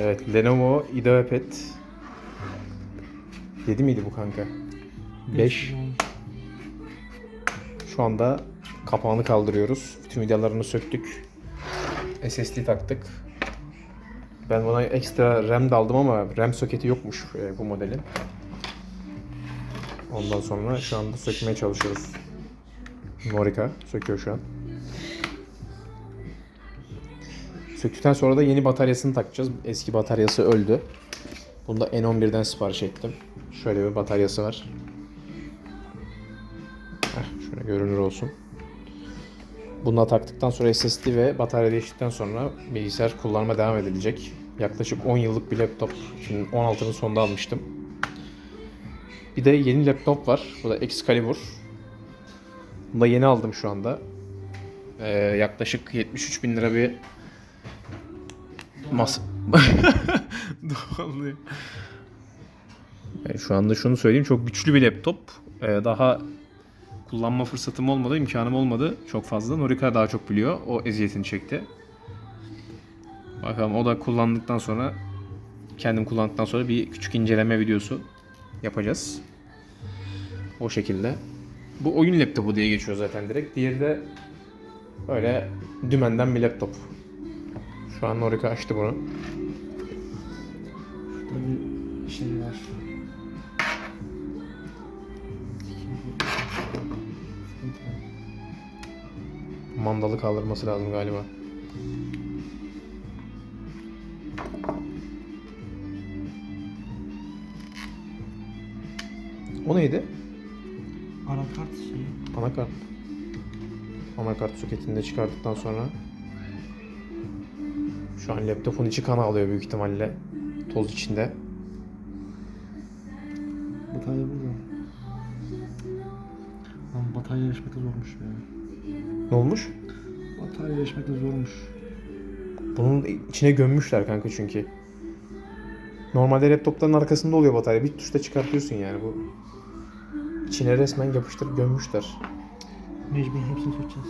Evet Lenovo IdeaPad 7 miydi bu kanka? 5. Şu anda kapağını kaldırıyoruz. Bütün vidalarını söktük. SSD taktık. Ben buna ekstra RAM da aldım ama RAM soketi yokmuş e, bu modelin. Ondan sonra şu anda sökmeye çalışıyoruz. Norika söküyor şu an. Söktükten sonra da yeni bataryasını takacağız. Eski bataryası öldü. Bunu da N11'den sipariş ettim. Şöyle bir bataryası var. Heh, şöyle görünür olsun. Bunu taktıktan sonra SSD ve batarya değiştikten sonra bilgisayar kullanıma devam edilecek. Yaklaşık 10 yıllık bir laptop. Şimdi 16'nın sonunda almıştım. Bir de yeni laptop var. Bu da Excalibur. Bunu da yeni aldım şu anda. Ee, yaklaşık 73 bin lira bir mas... Yani şu anda şunu söyleyeyim çok güçlü bir laptop. Ee, daha kullanma fırsatım olmadı, imkanım olmadı çok fazla. Norika daha çok biliyor. O eziyetini çekti. Bakalım o da kullandıktan sonra kendim kullandıktan sonra bir küçük inceleme videosu yapacağız. O şekilde. Bu oyun laptopu diye geçiyor zaten direkt. Diğeri de öyle dümenden bir laptop. Şu an Norika açtı bunu. Burada bir şey var. Mandalı kaldırması lazım galiba. O neydi? Anakart şeyi. Anakart. Anakart soketini de çıkarttıktan sonra şu an laptopun içi kan alıyor büyük ihtimalle. Toz içinde. Batarya burada. Lan batarya erişmek de zormuş ya. Ne olmuş? Batarya erişmek de zormuş. Bunun içine gömmüşler kanka çünkü. Normalde laptopların arkasında oluyor batarya. Bir tuşla çıkartıyorsun yani bu. İçine resmen yapıştırıp gömmüşler. Mecbur hepsini sökeceğiz.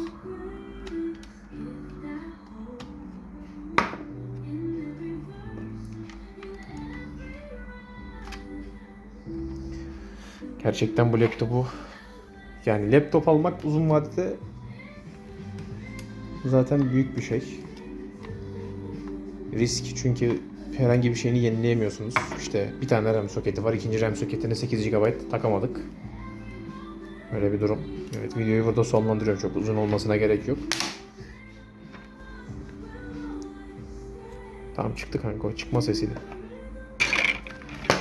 Gerçekten bu laptopu yani laptop almak uzun vadede zaten büyük bir şey. Risk çünkü herhangi bir şeyini yenileyemiyorsunuz. İşte bir tane RAM soketi var. ikinci RAM soketine 8 GB takamadık. Öyle bir durum. Evet videoyu burada sonlandırıyorum. Çok uzun olmasına gerek yok. Tamam çıktı kanka o çıkma sesiydi.